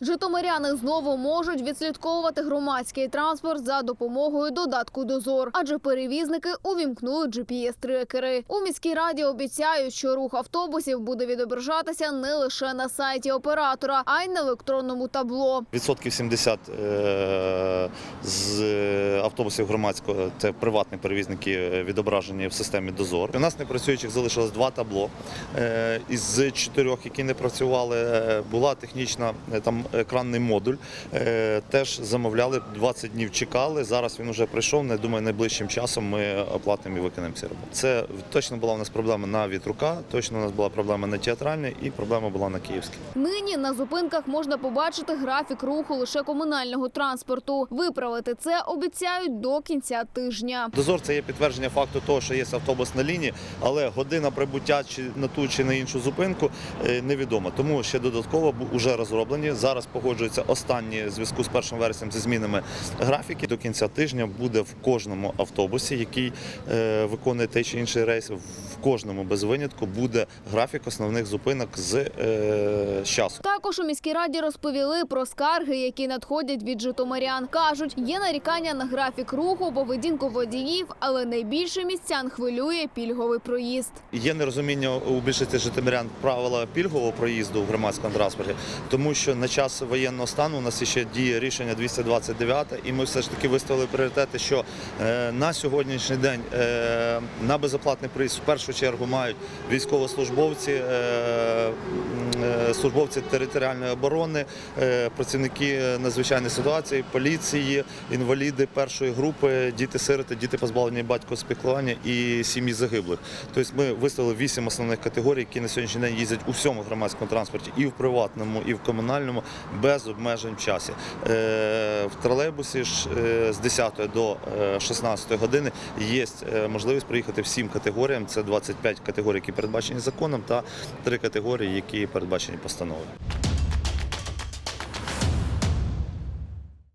Житомиряни знову можуть відслідковувати громадський транспорт за допомогою додатку Дозор, адже перевізники увімкнули GPS-трекери. У міській раді обіцяють, що рух автобусів буде відображатися не лише на сайті оператора, а й на електронному табло. Відсотків 70 е, з автобусів громадського це приватні перевізники е, відображені в системі Дозор. У нас непрацюючих залишилось два табло. Е, Із чотирьох, які не працювали, е, була технічна там екранний модуль. Теж замовляли 20 днів. Чекали. Зараз він вже прийшов. Не думаю, найближчим часом ми оплатимо і виконаємо ці роботи. Це точно була у нас проблема на вітрука. Точно у нас була проблема на театральній і проблема була на київській. Нині на зупинках можна побачити графік руху лише комунального транспорту. Виправити це обіцяють до кінця тижня. Дозор це є підтвердження факту того, що є автобус на лінії, але година прибуття чи на ту чи на іншу зупинку е, невідома. Тому ще додатково вже розроблені. Зараз погоджуються останні зв'язку з 1 вереснем зі змінами графіки. До кінця тижня буде в кожному автобусі, який е, виконує той чи інший рейс. В кожному без винятку буде графік основних зупинок з е, часу. Також у міській раді розповіли про скарги, які надходять від житомирян. кажуть, є нарікання на графік руху, поведінку водіїв, але найбільше містян хвилює пільговий проїзд. Є нерозуміння у більшості житомирян правила пільгового проїзду в громадському транспорті, тому що на час воєнного стану у нас ще діє рішення 229, і ми все ж таки виставили пріоритети, що е, на сьогоднішній день е, на безоплатний проїзд в першу чергу мають військовослужбовці, е, службовці територіальної оборони, е, працівники надзвичайної ситуації, поліції, інваліди першої групи, діти-сироти, діти позбавлені батьківського спілкування і сім'ї загиблих. Тобто ми виставили вісім основних категорій, які на сьогоднішній день їздять у всьому громадському транспорті, і в приватному, і в комунальному, без обмежень в часі. Е, В тролейбусі е, з 10 до е, 16 години є е, можливість приїхати всім категоріям. Це 25 категорій, які передбачені законом, та три категорії, які передбачені постановою.